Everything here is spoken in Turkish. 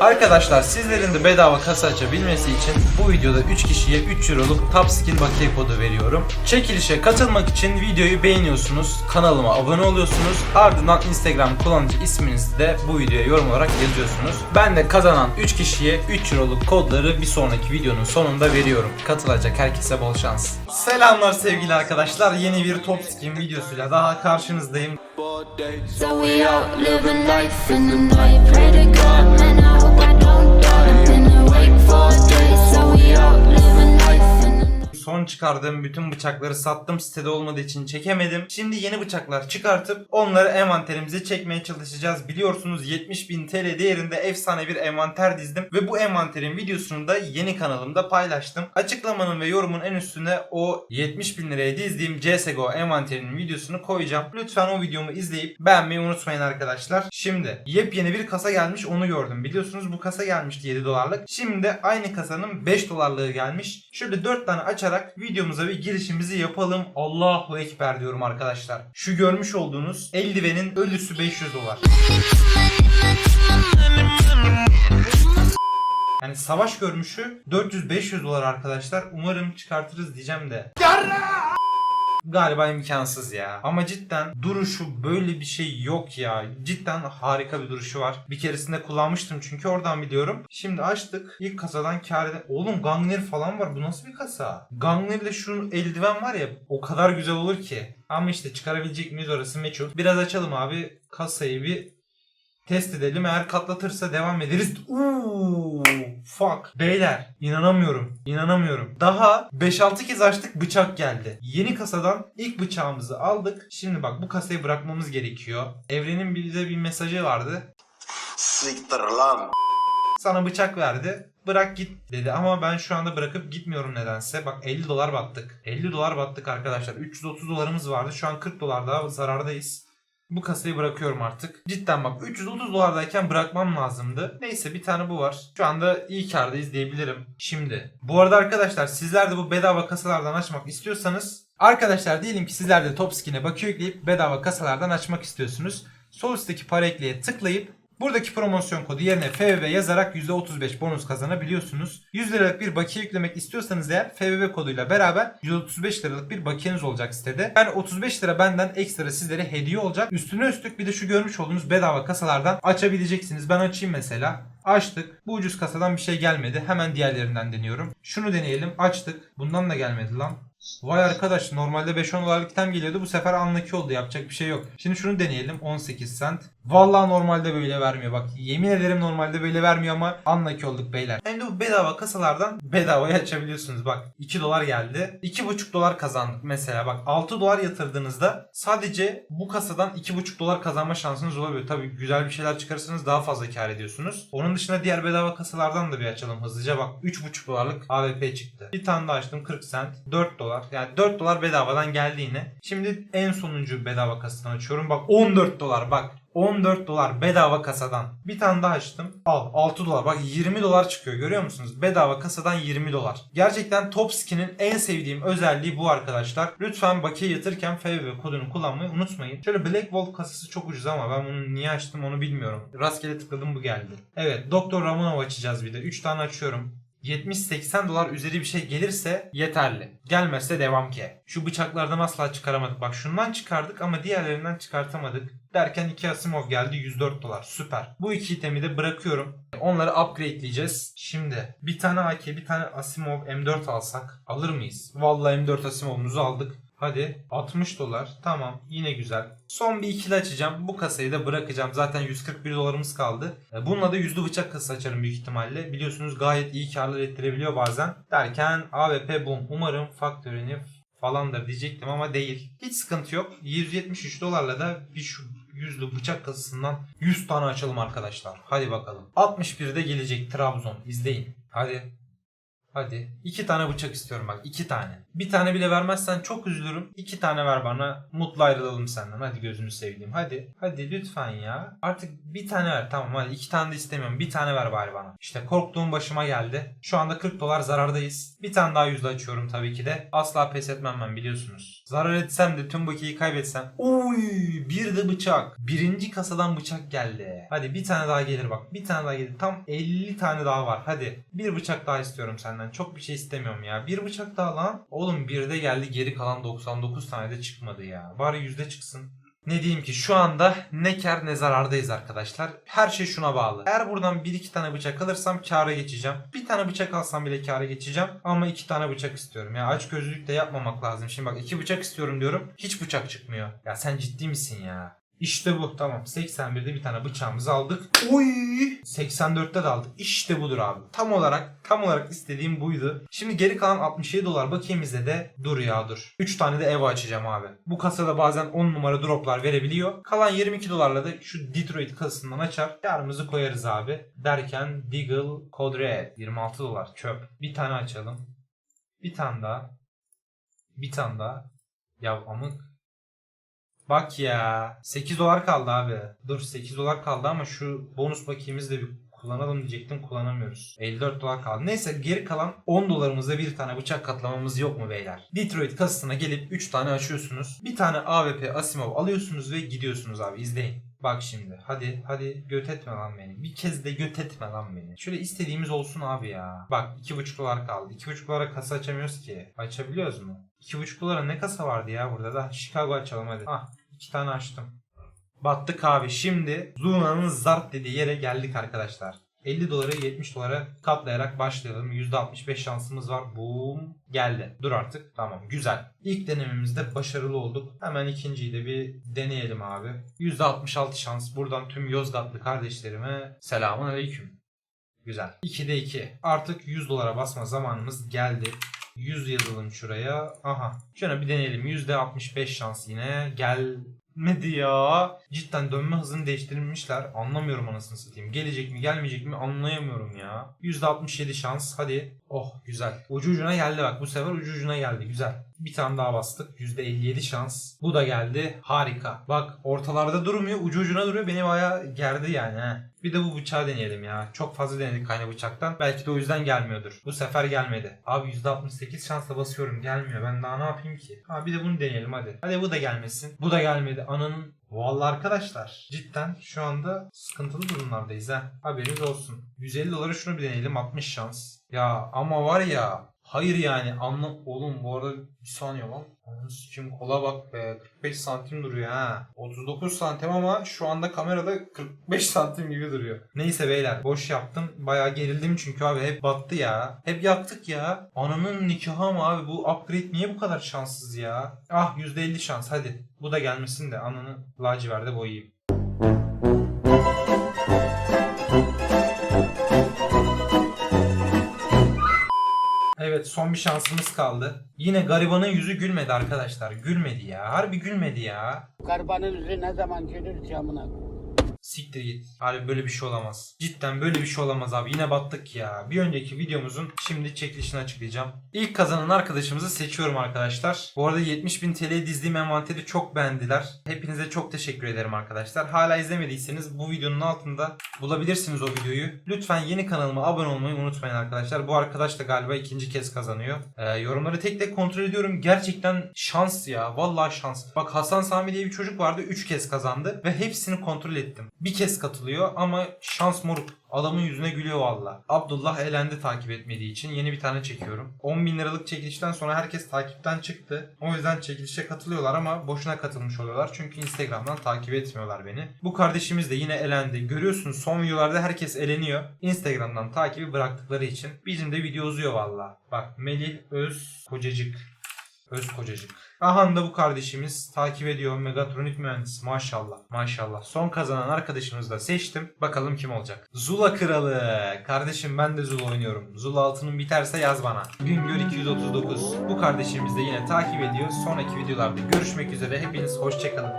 Arkadaşlar sizlerin de bedava kasa açabilmesi için bu videoda 3 kişiye 3 euroluk Top Skin bakiye kodu veriyorum. Çekilişe katılmak için videoyu beğeniyorsunuz, kanalıma abone oluyorsunuz, ardından Instagram kullanıcı isminizi de bu videoya yorum olarak yazıyorsunuz. Ben de kazanan 3 kişiye 3 euroluk kodları bir sonraki videonun sonunda veriyorum. Katılacak herkese bol şans. Selamlar sevgili arkadaşlar. Yeni bir Top Skin videosuyla daha karşınızdayım. So we out for a. Son çıkardığım bütün bıçakları sattım sitede olmadığı için çekemedim. Şimdi yeni bıçaklar çıkartıp onları envanterimize çekmeye çalışacağız. Biliyorsunuz 70.000 TL değerinde efsane bir envanter dizdim ve bu envanterin videosunu da yeni kanalımda paylaştım. Açıklamanın ve yorumun en üstüne o 70.000 liraya dizdiğim CSGO envanterinin videosunu koyacağım. Lütfen o videomu izleyip beğenmeyi unutmayın arkadaşlar. Şimdi yepyeni bir kasa gelmiş onu gördüm. Biliyorsunuz bu kasa gelmişti 7 dolarlık. Şimdi aynı kasanın 5 dolarlığı gelmiş. Şöyle 4 tane açarak videomuza bir girişimizi yapalım. Allahu Ekber diyorum arkadaşlar. Şu görmüş olduğunuz eldivenin ölüsü 500 dolar. Yani savaş görmüşü 400-500 dolar arkadaşlar. Umarım çıkartırız diyeceğim de. Galiba imkansız ya. Ama cidden duruşu böyle bir şey yok ya. Cidden harika bir duruşu var. Bir keresinde kullanmıştım çünkü oradan biliyorum. Şimdi açtık. İlk kasadan kar eden... Oğlum Gangner falan var. Bu nasıl bir kasa? Gangner'de şu eldiven var ya o kadar güzel olur ki. Ama işte çıkarabilecek miyiz orası meçhul. Biraz açalım abi. Kasayı bir test edelim. Eğer katlatırsa devam ederiz. Uuu, fuck. Beyler inanamıyorum. İnanamıyorum. Daha 5-6 kez açtık bıçak geldi. Yeni kasadan ilk bıçağımızı aldık. Şimdi bak bu kasayı bırakmamız gerekiyor. Evrenin bize bir mesajı vardı. Siktir lan. Sana bıçak verdi. Bırak git dedi ama ben şu anda bırakıp gitmiyorum nedense. Bak 50 dolar battık. 50 dolar battık arkadaşlar. 330 dolarımız vardı. Şu an 40 dolar daha zarardayız. Bu kasayı bırakıyorum artık. Cidden bak 330 dolardayken bırakmam lazımdı. Neyse bir tane bu var. Şu anda iyi kardayız diyebilirim. Şimdi. Bu arada arkadaşlar sizler de bu bedava kasalardan açmak istiyorsanız Arkadaşlar diyelim ki sizler de Top Skin'e bakıyor yükleyip bedava kasalardan açmak istiyorsunuz. Sol üstteki para ekleye tıklayıp Buradaki promosyon kodu yerine FVV yazarak %35 bonus kazanabiliyorsunuz. 100 liralık bir bakiye yüklemek istiyorsanız eğer FVV koduyla beraber 135 liralık bir bakiyeniz olacak sitede. Yani 35 lira benden ekstra sizlere hediye olacak. Üstüne üstlük bir de şu görmüş olduğunuz bedava kasalardan açabileceksiniz. Ben açayım mesela. Açtık. Bu ucuz kasadan bir şey gelmedi. Hemen diğerlerinden deniyorum. Şunu deneyelim. Açtık. Bundan da gelmedi lan. Vay arkadaş normalde 5-10 dolarlık item geliyordu. Bu sefer anlaki oldu. Yapacak bir şey yok. Şimdi şunu deneyelim. 18 cent. Vallahi normalde böyle vermiyor. Bak yemin ederim normalde böyle vermiyor ama anlaki olduk beyler. Hem de bu bedava kasalardan bedavaya açabiliyorsunuz. Bak 2 dolar geldi. 2,5 dolar kazandık mesela. Bak 6 dolar yatırdığınızda sadece bu kasadan 2,5 dolar kazanma şansınız olabiliyor. Tabii güzel bir şeyler çıkarırsanız daha fazla kar ediyorsunuz. Onun dışında diğer bedava kasalardan da bir açalım hızlıca. Bak 3,5 dolarlık AWP çıktı. Bir tane daha açtım 40 cent. 4 dolar. Yani 4 dolar bedavadan geldi yine. Şimdi en sonuncu bedava kasadan açıyorum. Bak 14 dolar bak. 14 dolar bedava kasadan. Bir tane daha açtım. Al 6 dolar. Bak 20 dolar çıkıyor görüyor musunuz? Bedava kasadan 20 dolar. Gerçekten Top Skin'in en sevdiğim özelliği bu arkadaşlar. Lütfen bakiye yatırırken FVV kodunu kullanmayı unutmayın. Şöyle Black Wolf kasası çok ucuz ama ben bunu niye açtım onu bilmiyorum. Rastgele tıkladım bu geldi. Evet Doktor Ramonov açacağız bir de. 3 tane açıyorum. 70-80 dolar üzeri bir şey gelirse yeterli. Gelmezse devam ki. Şu bıçaklardan asla çıkaramadık. Bak şundan çıkardık ama diğerlerinden çıkartamadık. Derken 2 Asimov geldi 104 dolar. Süper. Bu iki itemi de bırakıyorum. Onları upgradeleyeceğiz. Şimdi bir tane AK bir tane Asimov M4 alsak alır mıyız? Vallahi M4 Asimov'umuzu aldık. Hadi 60 dolar. Tamam yine güzel. Son bir ikili açacağım. Bu kasayı da bırakacağım. Zaten 141 dolarımız kaldı. E, Bununla da yüzlü bıçak kasası açarım büyük ihtimalle. Biliyorsunuz gayet iyi karlar ettirebiliyor bazen. Derken AWP boom. Umarım faktörünü falandır diyecektim ama değil. Hiç sıkıntı yok. 173 dolarla da bir şu yüzlü bıçak kasasından 100 tane açalım arkadaşlar. Hadi bakalım. 61'de gelecek Trabzon. İzleyin. Hadi. Hadi. iki tane bıçak istiyorum bak. iki tane. Bir tane bile vermezsen çok üzülürüm. İki tane ver bana. Mutlu ayrılalım senden. Hadi gözünü seveyim. Hadi. Hadi lütfen ya. Artık bir tane ver. Tamam hadi. iki tane de istemiyorum. Bir tane ver bari bana. İşte korktuğum başıma geldi. Şu anda 40 dolar zarardayız. Bir tane daha yüzde açıyorum tabii ki de. Asla pes etmem ben biliyorsunuz. Zarar etsem de tüm bakiyeyi kaybetsem. Oy bir de bıçak. Birinci kasadan bıçak geldi. Hadi bir tane daha gelir bak. Bir tane daha gelir. Tam 50 tane daha var. Hadi. Bir bıçak daha istiyorum senden. Çok bir şey istemiyorum ya. Bir bıçak daha lan. Oğlum bir de geldi geri kalan 99 tane de çıkmadı ya. Bari yüzde çıksın. Ne diyeyim ki şu anda ne kar ne zarardayız arkadaşlar. Her şey şuna bağlı. Eğer buradan 1-2 tane bıçak alırsam kâra geçeceğim. Bir tane bıçak alsam bile kâra geçeceğim. Ama 2 tane bıçak istiyorum. Ya aç gözlülük de yapmamak lazım. Şimdi bak 2 bıçak istiyorum diyorum. Hiç bıçak çıkmıyor. Ya sen ciddi misin ya? İşte bu tamam 81'de bir tane bıçağımızı aldık. Oy 84'te de aldık. İşte budur abi. Tam olarak tam olarak istediğim buydu. Şimdi geri kalan 67 dolar bakiyemizde de dur ya dur. 3 tane de Evo açacağım abi. Bu kasada bazen 10 numara droplar verebiliyor. Kalan 22 dolarla da şu Detroit kasasından açar. Yarımızı koyarız abi. Derken Deagle Code Red 26 dolar çöp. Bir tane açalım. Bir tane daha. Bir tane daha. Ya amık. Bak ya. 8 dolar kaldı abi. Dur 8 dolar kaldı ama şu bonus bakiyemizi de bir kullanalım diyecektim kullanamıyoruz. 54 dolar kaldı. Neyse geri kalan 10 dolarımızda bir tane bıçak katlamamız yok mu beyler? Detroit kasasına gelip 3 tane açıyorsunuz. Bir tane AWP Asimov alıyorsunuz ve gidiyorsunuz abi izleyin. Bak şimdi hadi hadi göt etme lan beni. Bir kez de göt etme lan beni. Şöyle istediğimiz olsun abi ya. Bak 2,5 dolar kaldı. 2,5 dolara kasa açamıyoruz ki. Açabiliyoruz mu? 2,5 dolara ne kasa vardı ya burada da? Chicago açalım hadi. Ah iki tane açtım. Battık abi. Şimdi Zuna'nın zart dediği yere geldik arkadaşlar. 50 doları 70 dolara katlayarak başlayalım. %65 şansımız var. Boom. Geldi. Dur artık. Tamam. Güzel. İlk denememizde başarılı olduk. Hemen ikinciyi de bir deneyelim abi. %66 şans. Buradan tüm Yozgatlı kardeşlerime selamun aleyküm. Güzel. 2'de 2. Artık 100 dolara basma zamanımız geldi. 100 yazalım şuraya. Aha. Şöyle bir deneyelim. %65 şans yine. Gelmedi ya. Cidden dönme hızını değiştirmişler. Anlamıyorum anasını satayım. Gelecek mi gelmeyecek mi anlayamıyorum ya. %67 şans. Hadi. Oh güzel. Ucu ucuna geldi bak. Bu sefer ucu ucuna geldi. Güzel. Bir tane daha bastık. %57 şans. Bu da geldi. Harika. Bak ortalarda durmuyor. Ucu ucuna duruyor. Beni bayağı gerdi yani. He. Bir de bu bıçağı deneyelim ya. Çok fazla denedik kayna bıçaktan. Belki de o yüzden gelmiyordur. Bu sefer gelmedi. Abi %68 şansla basıyorum. Gelmiyor. Ben daha ne yapayım ki? Ha bir de bunu deneyelim hadi. Hadi bu da gelmesin. Bu da gelmedi. Ananın Vallahi arkadaşlar cidden şu anda sıkıntılı durumlardayız ha. Haberiniz olsun. 150 dolara şunu bir deneyelim 60 şans. Ya ama var ya hayır yani anla oğlum bu arada bir saniye lan. Sikeyim kola bak be 45 santim duruyor ha. 39 santim ama şu anda kamerada 45 santim gibi duruyor. Neyse beyler boş yaptım. Bayağı gerildim çünkü abi hep battı ya. Hep yaktık ya. Ananın nikahı mı abi bu upgrade niye bu kadar şanssız ya? Ah %50 şans hadi. Bu da gelmesin de ananı laciverde boyayayım. Son bir şansımız kaldı. Yine garibanın yüzü gülmedi arkadaşlar. Gülmedi ya. Harbi gülmedi ya. Garibanın yüzü ne zaman gelir camına? Siktir git. Abi böyle bir şey olamaz. Cidden böyle bir şey olamaz abi. Yine battık ya. Bir önceki videomuzun şimdi çekilişini açıklayacağım. İlk kazanan arkadaşımızı seçiyorum arkadaşlar. Bu arada 70.000 TL'ye dizdiğim envanteri çok beğendiler. Hepinize çok teşekkür ederim arkadaşlar. Hala izlemediyseniz bu videonun altında bulabilirsiniz o videoyu. Lütfen yeni kanalıma abone olmayı unutmayın arkadaşlar. Bu arkadaş da galiba ikinci kez kazanıyor. Ee, yorumları tek tek kontrol ediyorum. Gerçekten şans ya. Vallahi şans. Bak Hasan Sami diye bir çocuk vardı. 3 kez kazandı ve hepsini kontrol ettim. Bir kez katılıyor ama şans moruk. Adamın yüzüne gülüyor valla. Abdullah elendi takip etmediği için yeni bir tane çekiyorum. 10 bin liralık çekilişten sonra herkes takipten çıktı. O yüzden çekilişe katılıyorlar ama boşuna katılmış oluyorlar. Çünkü Instagram'dan takip etmiyorlar beni. Bu kardeşimiz de yine elendi. Görüyorsunuz son videolarda herkes eleniyor. Instagram'dan takibi bıraktıkları için. Bizim de video uzuyor valla. Bak Melih Öz Kocacık. Öz Kocacık. Ahan da bu kardeşimiz takip ediyor. Megatronik mühendisi maşallah. Maşallah. Son kazanan arkadaşımızı da seçtim. Bakalım kim olacak. Zula Kralı. Kardeşim ben de Zula oynuyorum. Zula altının biterse yaz bana. Güngör 239. Bu kardeşimiz de yine takip ediyor. Sonraki videolarda görüşmek üzere. Hepiniz hoşçakalın.